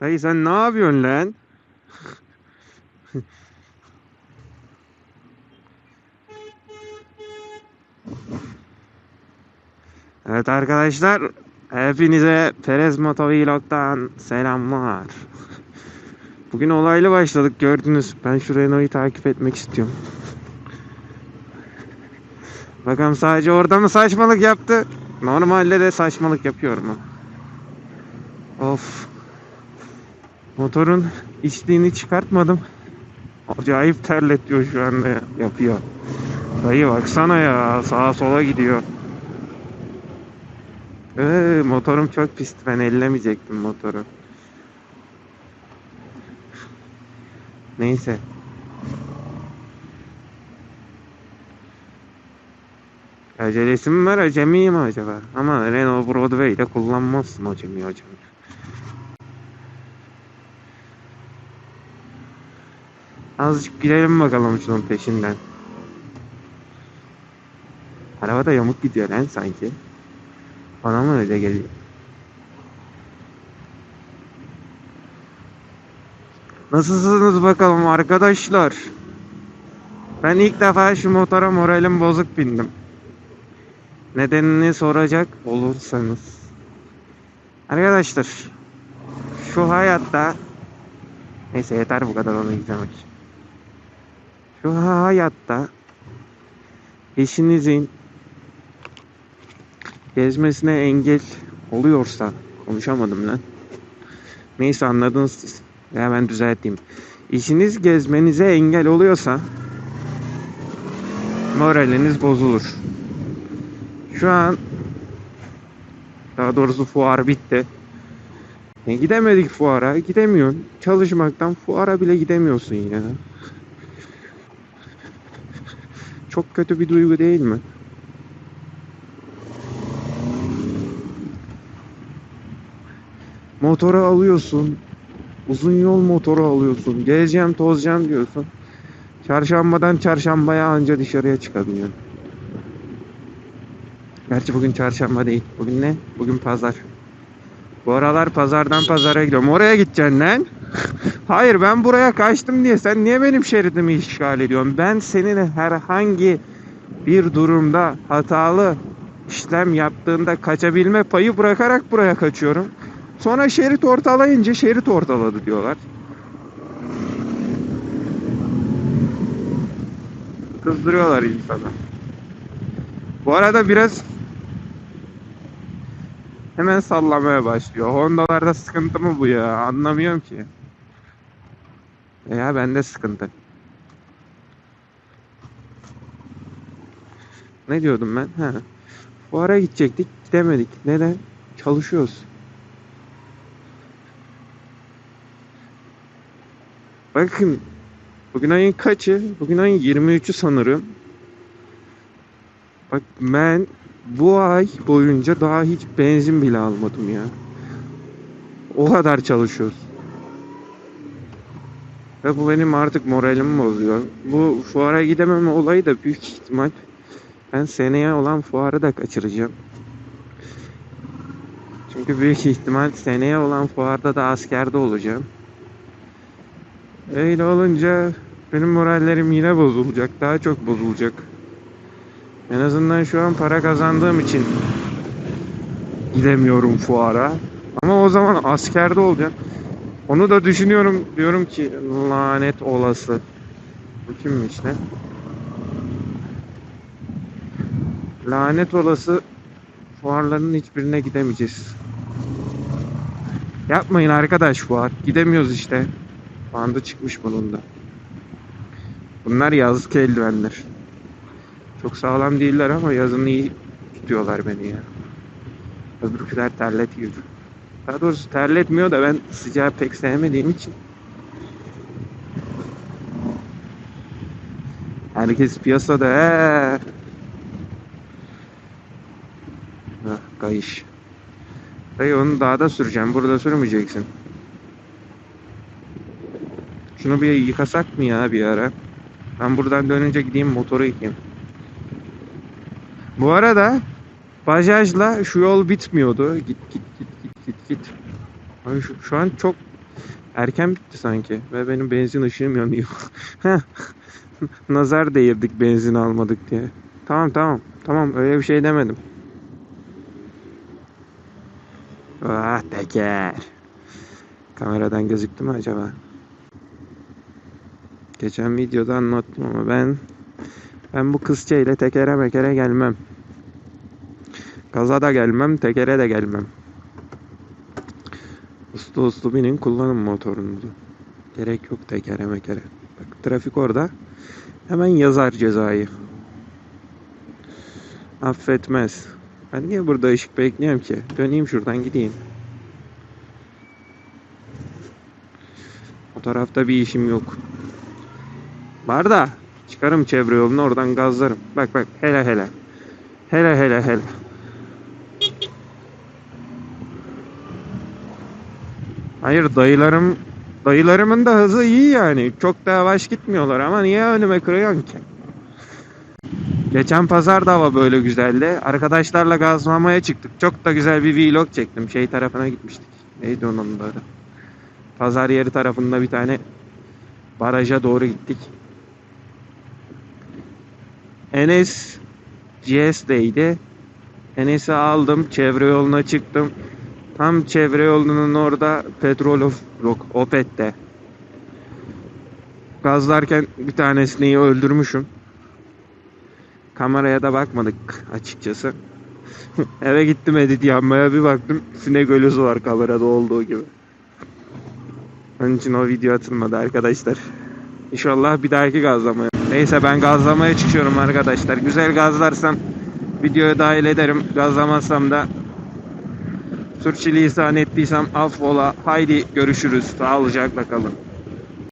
Dayı sen ne yapıyorsun lan? Evet arkadaşlar, hepinize Perez Motovlog'dan selamlar. Bugün olaylı başladık gördünüz. Ben şu Renault'u takip etmek istiyorum. Bakalım sadece orada mı saçmalık yaptı? Normalde de saçmalık yapıyor mu? Of. Motorun içliğini çıkartmadım. Acayip terletiyor şu anda ya- yapıyor. Dayı baksana ya sağa sola gidiyor. Ee, motorum çok pisti. Ben ellemeyecektim motoru. Neyse. Acelesi mi var acemi mi acaba? Ama Renault Broadway'de kullanmazsın acemi acemi. Azıcık gidelim bakalım şunun peşinden. Araba da yamuk gidiyor lan sanki. Bana mı öyle geliyor? Nasılsınız bakalım arkadaşlar? Ben ilk defa şu motora moralim bozuk bindim. Nedenini soracak olursanız. Arkadaşlar şu hayatta neyse yeter bu kadar onu izlemek. Şu hayatta eşinizin gezmesine engel oluyorsa konuşamadım lan. Neyse anladınız siz. Ben düzelteyim. İşiniz gezmenize engel oluyorsa moraliniz bozulur. Şu an daha doğrusu fuar bitti. E, gidemedik fuara. Gidemiyorsun. Çalışmaktan fuara bile gidemiyorsun ya. Çok kötü bir duygu değil mi? Motoru alıyorsun. Uzun yol motoru alıyorsun. Gezeceğim tozacağım diyorsun. Çarşambadan çarşambaya anca dışarıya çıkabiliyorsun. Gerçi bugün çarşamba değil. Bugün ne? Bugün pazar. Bu aralar pazardan pazara gidiyorum. Oraya gideceksin lan. Hayır ben buraya kaçtım diye sen niye benim şeridimi işgal ediyorsun? Ben senin herhangi bir durumda hatalı işlem yaptığında kaçabilme payı bırakarak buraya kaçıyorum. Sonra şerit ortalayınca şerit ortaladı diyorlar. Kızdırıyorlar insanı. Bu arada biraz hemen sallamaya başlıyor. Honda'larda sıkıntı mı bu ya? Anlamıyorum ki. Ya bende sıkıntı. Ne diyordum ben? Ha. Fuara gidecektik, gidemedik. Neden? Çalışıyoruz. Bakın bugün ayın kaçı? Bugün ayın 23'ü sanırım. Bak ben bu ay boyunca daha hiç benzin bile almadım ya. O kadar çalışıyoruz. Ve bu benim artık moralimi bozuyor. Bu fuara gidememe olayı da büyük ihtimal ben seneye olan fuarı da kaçıracağım. Çünkü büyük ihtimal seneye olan fuarda da askerde olacağım. Öyle olunca benim morallerim yine bozulacak. Daha çok bozulacak. En azından şu an para kazandığım için gidemiyorum fuara. Ama o zaman askerde olacağım. Onu da düşünüyorum. Diyorum ki lanet olası. Bu kimmiş ne? Lanet olası fuarların hiçbirine gidemeyeceğiz. Yapmayın arkadaş fuar. Gidemiyoruz işte. Bandı çıkmış bunun da. Bunlar yazlık eldivenler. Çok sağlam değiller ama yazın iyi tutuyorlar beni ya. Öbürküler terletiyor. Daha doğrusu terletmiyor da ben sıcağı pek sevmediğim için. Herkes piyasada ee. Hah, kayış. Dayı onu dağda süreceğim. Burada sürmeyeceksin. Şunu bir yıkasak mı ya bir ara? Ben buradan dönünce gideyim motoru yıkayayım. Bu arada Bajaj'la şu yol bitmiyordu. Git git git git git git. Ay şu, şu an çok Erken bitti sanki ve benim benzin ışığım yanıyor. Nazar değirdik benzin almadık diye. Tamam tamam. Tamam öyle bir şey demedim. Ah teker. Kameradan gözüktü mü acaba? Geçen videoda anlattım ama ben ben bu kızça ile tekere mekere gelmem. Gaza da gelmem, tekere de gelmem. Uslu uslu binin kullanın motorunuzu. Gerek yok tekere mekere. Bak trafik orada. Hemen yazar cezayı. Affetmez. Ben niye burada ışık bekliyorum ki? Döneyim şuradan gideyim. O tarafta bir işim yok. Var da çıkarım çevre yolunu oradan gazlarım. Bak bak hele hele. Hele hele hele. Hayır dayılarım dayılarımın da hızı iyi yani. Çok da yavaş gitmiyorlar ama niye önüme kırıyorsun ki? Geçen pazar da hava böyle güzeldi. Arkadaşlarla gazlamaya çıktık. Çok da güzel bir vlog çektim. Şey tarafına gitmiştik. Neydi onun adı? Pazar yeri tarafında bir tane baraja doğru gittik. Enes GS'deydi. Enes'i aldım. Çevre yoluna çıktım. Tam çevre yolunun orada petrol of, yok Opet'te. Gazlarken bir tanesini öldürmüşüm. Kameraya da bakmadık açıkçası. Eve gittim edit yapmaya bir baktım sinek ölüsü var kamerada olduğu gibi. Onun için o video atılmadı arkadaşlar. İnşallah bir dahaki gazlamaya. Neyse ben gazlamaya çıkıyorum arkadaşlar. Güzel gazlarsam videoya dahil ederim. Gazlamazsam da sürçülisan ettiysem affola. Haydi görüşürüz. Sağlıcakla kalın.